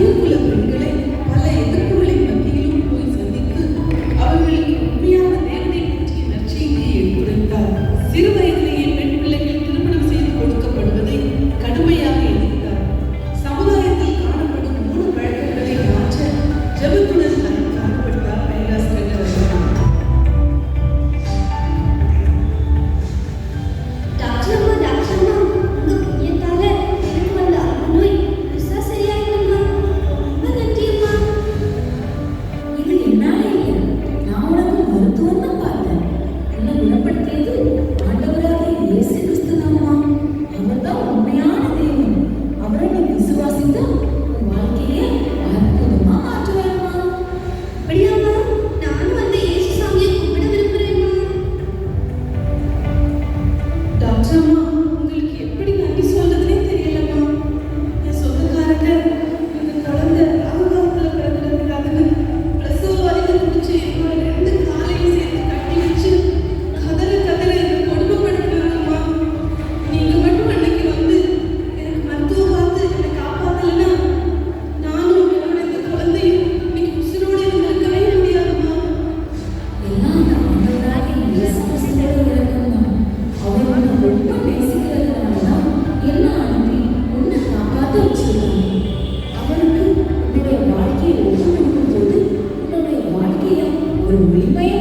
you அவருக்கு உன்னுடைய வாழ்க்கையை ஒவ்வொரு போது உன்னுடைய வாழ்க்கையை ஒரு உரிமையை